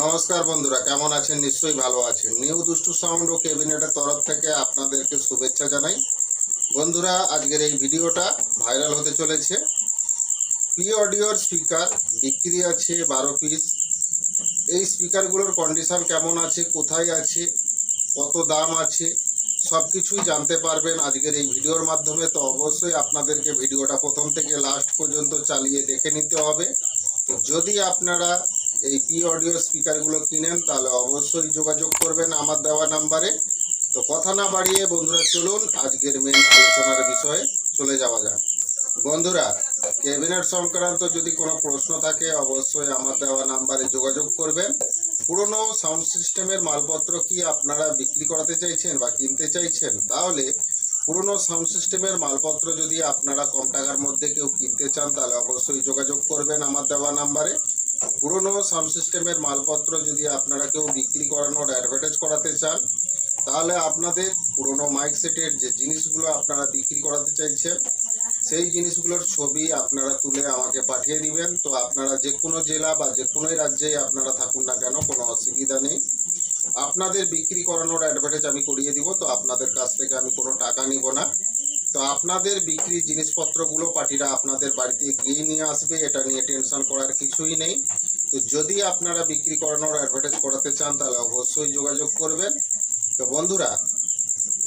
নমস্কার বন্ধুরা, কেমন আছেন? নিশ্চয়ই ভালো আছেন। নিউ দুষ্টু সাউন্ড ও ক্যাবিনেটের তরফ থেকে আপনাদেরকে শুভেচ্ছা জানাই। বন্ধুরা, আজকের এই ভিডিওটা ভাইরাল হতে চলেছে। পি অডিওর স্পিকার বিক্রি আছে বারো পিস এই স্পিকারগুলোর কন্ডিশন কেমন আছে? কোথায় আছে? কত দাম আছে? সব কিছুই জানতে পারবেন আজকের এই ভিডিওর মাধ্যমে। তো অবশ্যই আপনাদেরকে ভিডিওটা প্রথম থেকে লাস্ট পর্যন্ত চালিয়ে দেখে নিতে হবে। তো যদি আপনারা এই পি অডিও স্পিকারগুলো কিনেন, তাহলে অবশ্যই যোগাযোগ করবেন আমার দেওয়া নাম্বারে। তো কথা না বাড়িয়ে বন্ধুরা চলুন, আজকের মেন আলোচনার বিষয়ে চলে যাওয়া যাক। বন্ধুরা ক্যাবিনেট সংক্রান্ত যদি কোনো প্রশ্ন থাকে, অবশ্যই আমার দেওয়া নাম্বারে যোগাযোগ করবেন। পুরনো সাউন্ড সিস্টেমের মালপত্র কি আপনারা বিক্রি করাতে চাইছেন বা কিনতে চাইছেন? তাহলে পুরনো সাউন্ড সিস্টেমের মালপত্র যদি আপনারা কম টাকার মধ্যে কেউ কিনতে চান, তাহলে অবশ্যই যোগাযোগ করবেন আমার দেওয়া নাম্বারে পুরনো সাউন্ড সিস্টেমের মালপত্র যদি আপনারা কেউ বিক্রি করানোর অ্যাডভার্টাইজ করাতে চান, তাহলে আপনাদের পুরনো মাইক সেটের যে জিনিসগুলো আপনারা বিক্রি করাতে চাইছেন, সেই জিনিসগুলোর ছবি আপনারা তুলে আমাকে পাঠিয়ে দিবেন। তো আপনারা যে কোনো জেলা বা যে কোনো রাজ্যেই আপনারা থাকুন না কেন আপনাদের বিক্রি করানোর অ্যাডভার্টাইজ আমি করিয়ে দিব, তো আপনাদের কাছ থেকে আমি কোনো টাকা নিব না। তো আপনাদের বিক্রি জিনিসপত্রগুলো পার্টিরা আপনাদের বাড়িতে গিয়ে নিয়ে আসবে, এটা নিয়ে টেনশন করার কিছুই নেই। তো যদি আপনারা বিক্রি করানোর অ্যাডভার্টাইজ করাতে চান, তাহলে অবশ্যই যোগাযোগ করবেন। তো বন্ধুরা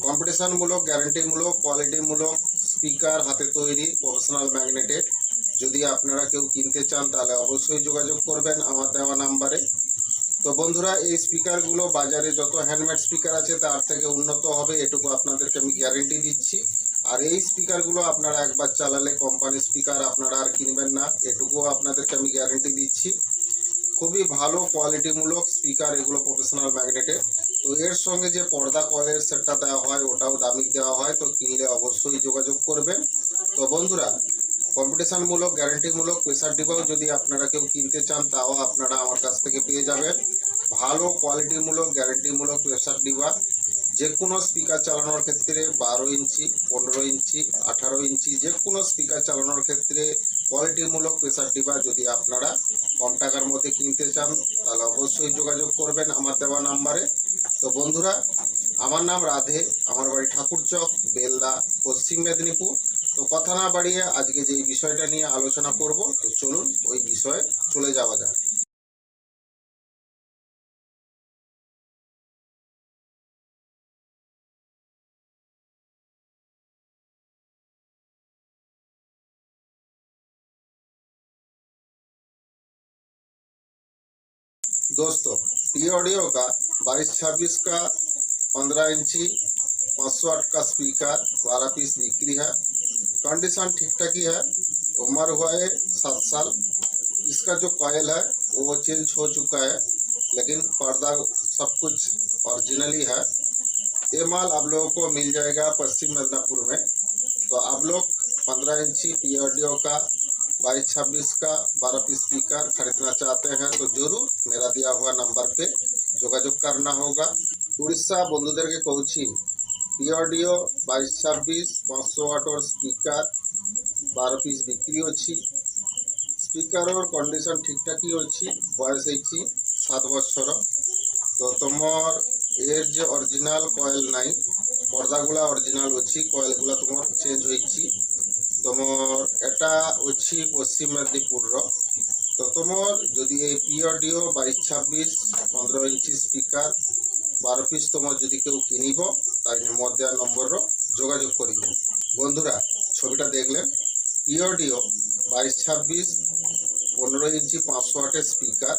কম্পিটিশনমূলক গ্যারান্টিমূলক কোয়ালিটিমূলক স্পিকার হাতে তৈরি প্রফেশনাল ম্যাগনেটেড যদি আপনারা কেউ কিনতে চান, তাহলে অবশ্যই যোগাযোগ করবেন আমার দেওয়া নাম্বারে। তো বন্ধুরা, এই স্পিকারগুলো বাজারে যত হ্যান্ডমেড স্পিকার আছে, তার থেকে উন্নত হবে, এটুকু আপনাদেরকে আমি গ্যারেন্টি দিচ্ছি। আর এই স্পিকারগুলো আপনারা একবার চালালে কোম্পানি স্পিকার আপনারা আর কিনবেন না, এটুকুও আপনাদেরকে আমি গ্যারেন্টি দিচ্ছি। খুবই ভালো কোয়ালিটিমূলক স্পিকার এগুলো প্রফেশনাল ম্যাগনেটের তো এর সঙ্গে যে পর্দা কয়েলের সেটটা দেওয়া হয়, ওটাও দামি দেওয়া হয়, তো কিনলে অবশ্যই যোগাযোগ করবেন। তো বন্ধুরা কম্পিটিশনমূলক গ্যারান্টিমূলক প্রেসার ডিবাও যদি আপনারা কেউ কিনতে চান, তাও আপনারা আমার কাছ থেকে পেয়ে যাবেন। ভালো কোয়ালিটিমূলক গ্যারান্টিমূলক প্রেসার ডিবা যে কোনো স্পিকার চালানোর ক্ষেত্রে বারো ইঞ্চি, পনেরো ইঞ্চি, আঠারো ইঞ্চি যে কোনো স্পিকার চালানোর ক্ষেত্রে কোয়ালিটিমূলক প্রেসার ডিবা যদি আপনারা কম টাকার মধ্যে কিনতে চান, তাহলে অবশ্যই যোগাযোগ করবেন আমার দেওয়া নাম্বারে। তো বন্ধুরা, আমার নাম রাধে, আমার বাড়ি ঠাকুরচক, বেলদা, পশ্চিম মেদিনীপুর। তো কথা না বাড়িয়ে আজকে যে বিষয়টা নিয়ে আলোচনা করব তো চলুন ওই বিষয়ে চলে যাওয়া যাক दोस्तों ये ऑडियो का बाईस छब्बीस का पंद्रह इंची पाँच सौ आठ का स्पीकर बारह पीस बिक्री है कंडीशन ठीक ठाक ही है उम्र हुआ है सात साल इसका जो कॉयल है वो चेंज हो चुका है लेकिन पर्दा सब कुछ ओरिजिनली है ये माल आप लोगों को मिल जाएगा पश्चिम मिदनापुर में तो आप लोग पंद्रह इंची पी ऑडियो का बाईस छब्बीस का बारह पीस स्पीकर खरीदना चाहते हैं तो जरूर मेरा दिया हुआ नंबर पे যোগাযোগ করনা হোগা উড়িষ্যা বন্ধুদেরকে কৌছি পিঅডিও বাইশ ছাব্বিশ পাঁচশো ওয়াটর স্পিকার বার পিস বিক্রি অছি স্পিকারর কন্ডিশন ঠিকঠাকই অছি বয়স হয়েছি সাত বছর। তো তোমার এর যে অরিজিনাল কয়েল নাই, পর্দাগুলা অরিজিনাল অছি কয়েলগুলা তোমার চেঞ্জ হয়েছি। তোমার এটা অছি পশ্চিম মেদিনীপুরর তো তোমার যদি এই পিঅডিও বাইশ ছাব্বিশ পনেরো ইঞ্চি স্পিকার বারো পিস তোমার যদি কেউ কিনিব তাহলে মোর দেওয়া নম্বরর যোগাযোগ করিব। বন্ধুরা, ছবিটা দেখলেন। পিঅডিও বাইশ ছাব্বিশ পনেরো ইঞ্চি পাঁচশো আটের স্পিকার।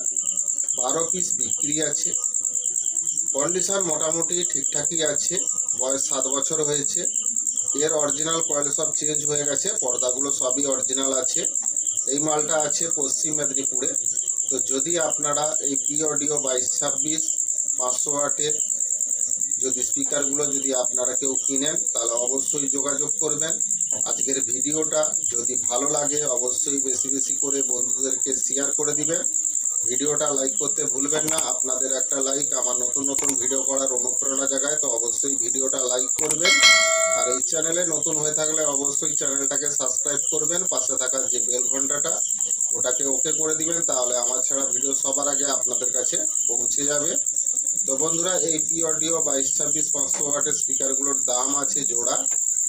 বারো পিস বিক্রি আছে। কন্ডিশন মোটামুটি ঠিকঠাকই আছে। বয়স সাত বছর হয়েছে। এর অরিজিনাল কয়েল সব চেঞ্জ হয়ে গেছে। পর্দাগুলো সবই অরিজিনাল আছে। এই মালটা আছে পশ্চিম মেদিনীপুরে। তো যদি আপনারা এই পি অডিও বাইশ ছাব্বিশ পাঁচশো ওয়াটের যদি স্পিকারগুলো যদি আপনারা কেউ কিনেন, তাহলে অবশ্যই যোগাযোগ করবেন। আজকের ভিডিওটা যদি ভালো লাগে, অবশ্যই বেশি বেশি করে বন্ধুদেরকে শেয়ার করে দিবেন। ভিডিওটা লাইক করতে ভুলবেন না। আপনাদের একটা লাইক আমার নতুন নতুন ভিডিও করার অনুপ্রেরণা জাগায়, তো অবশ্যই ভিডিওটা লাইক করবেন। আর এই চ্যানেলে নতুন হয়ে থাকলে অবশ্যই চ্যানেলটাকে সাবস্ক্রাইব করবেন। পাশে থাকা যে বেল ঘন্টাটা, ওটাকে ওকে করে দিবেন, তাহলে আমার ছাড়া ভিডিও সবার আগে আপনাদের কাছে পৌঁছে যাবে। তো বন্ধুরা, এই পি অডিও বাইশ ছাব্বিশ পাঁচশো ওয়াটের স্পিকারগুলোর দাম আছে জোড়া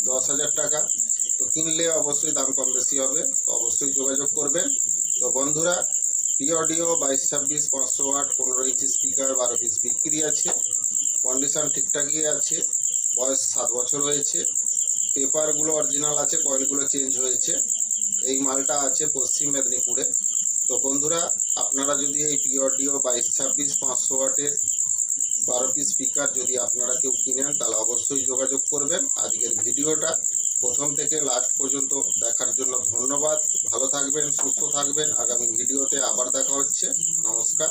দশ হাজার টাকা। তো কিনলে অবশ্যই দাম কম বেশি হবে, তো অবশ্যই যোগাযোগ করবেন। তো বন্ধুরা পি অডিও বাইশ ছাব্বিশ পাঁচশো ওয়াট, পনেরো ইঞ্চি স্পিকার, বারো পিস বিক্রি আছে। কন্ডিশন ঠিকঠাকই আছে, বয়স সাত বছর হয়েছে। পেপারগুলো অরিজিনাল আছে কয়েলগুলো চেঞ্জ হয়েছে। এই মালটা আছে পশ্চিম মেদিনীপুরে। তো বন্ধুরা, আপনারা যদি এই পি অডিও বাইশ ছাব্বিশ পাঁচশো ওয়াটের বারো পিস স্পিকার যদি আপনারা কেউ কিনেন, তাহলে অবশ্যই যোগাযোগ করবেন। আজকের ভিডিওটা প্রথম থেকে লাস্ট পর্যন্ত দেখার জন্য ধন্যবাদ। ভালো থাকবেন, সুস্থ থাকবেন। আগামী ভিডিওতে আবার দেখা হচ্ছে। নমস্কার।